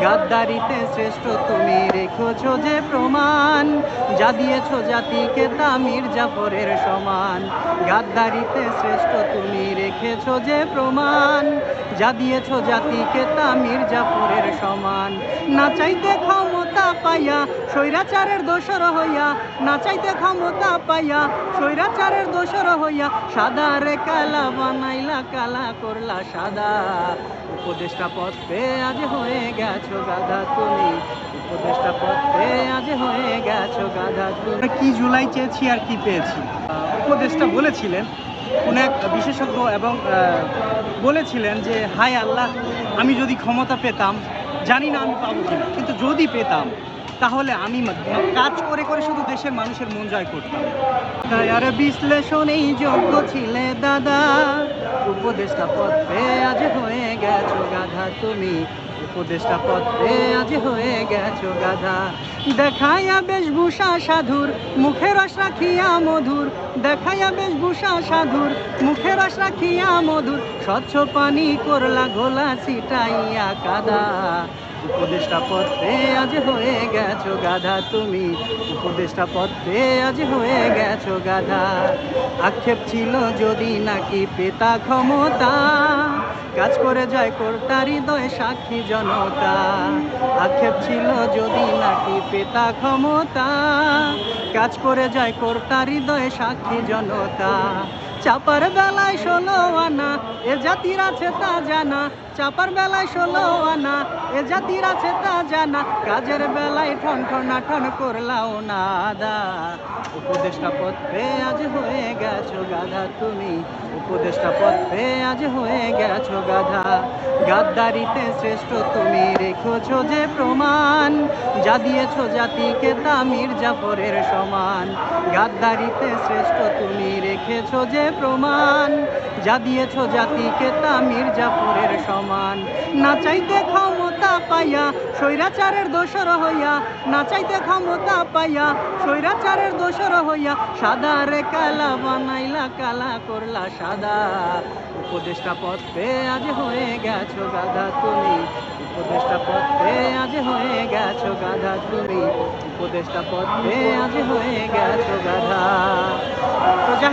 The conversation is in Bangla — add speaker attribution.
Speaker 1: গাদ্দারিতে শ্রেষ্ঠ তুমি রেখেছ যে প্রমাণ, যা দিয়েছ জাতিকে তা মির্জাফরের সমান। গাদ্দারিতে শ্রেষ্ঠ তুমি রেখেছ যে প্রমাণ, যা দিয়েছ জাতিকে তা মির্জাফরের সমান। না চাইতে ক্ষমতা পাইয়া স্বৈরাচারের দোষর হইয়া, না চাইতে ক্ষমতা পাইয়া স্বৈরাচারের দোষর হইয়া সাদা রে কালা বানাইলা, কালা করলা সাদা। উপদেষ্টা পথ আজ হয়ে গেছো গাধা তুমি। উপদেষ্টা পথ পেয়ে আজ হয়ে গেছো গাধা তুমি। কি জুলাই চেয়েছি আর কি পেয়েছি। উপদেষ্টা বলেছিলেন কোন এক বিশেষজ্ঞ এবং বলেছিলেন যে, হায় আল্লাহ, আমি যদি ক্ষমতা পেতাম, জানি না আমি পাবো কিনা। কিন্তু যদি পেতাম তাহলে আমি কাজ করে করে শুধু দেশের মানুষের মন জয় করতাম। তাই আর বিশ্লেষণেই যোগ্য ছিলে দাদা। উপদেষ্টা পেয়ে আজ হয়ে গেছো গাধা তুমি। উপদেষ্টা পেয়ে আজ হয়ে গেছো গাধা। দেখাইয়া বেশভূষা সাধুর মুখে রস রাখিয়া মধুর। দেখাইয়া বেশভূষা সাধুর মুখে রস রাখিয়া মধুর। স্বচ্ছ পানি করলা গোলা ছিটাইয়া কাদা। উপদেষ্টা পেয়ে আজ হয়ে গেছো গাধা তুমি। উপদেষ্টা পথ পেয়ে আজ হয়ে গেছো গাধা। আক্ষেপ ছিল যদি নাকি পেতা ক্ষমতা। কাজ করে যায় কর্তার হৃদয় সাক্ষী জনতা। আক্ষেপ ছিল যদি নাকি পেতা ক্ষমতা। কাজ করে যায় কর্তার হৃদয় সাক্ষী জনতা। চাপার বেলায় ষোলো আনা, এ জাতির আছে তা জানা। চাপার বেলায় ষোলো আনা, এ জাতির আছে তা জানা, কাজের বেলায় ঠন ঠনা ঠন করলাও না দা উপদেষ্টা পথ পেয়ে আজ হয়ে গেছো গাধা তুমি, উপদেষ্টা পথ পেয়ে আজ হয়ে গেছো গাধা। গাদ্দারিতে শ্রেষ্ঠ তুমি রেখেছো যে প্রমাণ, যা দিয়েছ জাতিকে তা মির্জাফরের সমান। গাদ্দারিতে শ্রেষ্ঠ তুমি রেখেছো যে প্রমাণ, যা দিয়েছ জাতিকে তা মির্জাফরের সমান। না চাইতে ক্ষমতা পাইয়া স্বৈরাচারের দোষর হইয়া, না চাইতে ক্ষমতা পাইয়া স্বৈরাচারের দোষর হইয়া, সাদা রে কালা বানাইলা, কালা করলা সাদা। উপদেষ্টা পথ আজ হয়ে গেছো গাধা তুমি। উপদেষ্টা পথ আজ হয়ে গেছো গাধা তুমি। উপদেষ্টা পথ আজ হয়ে গেছো গাধা।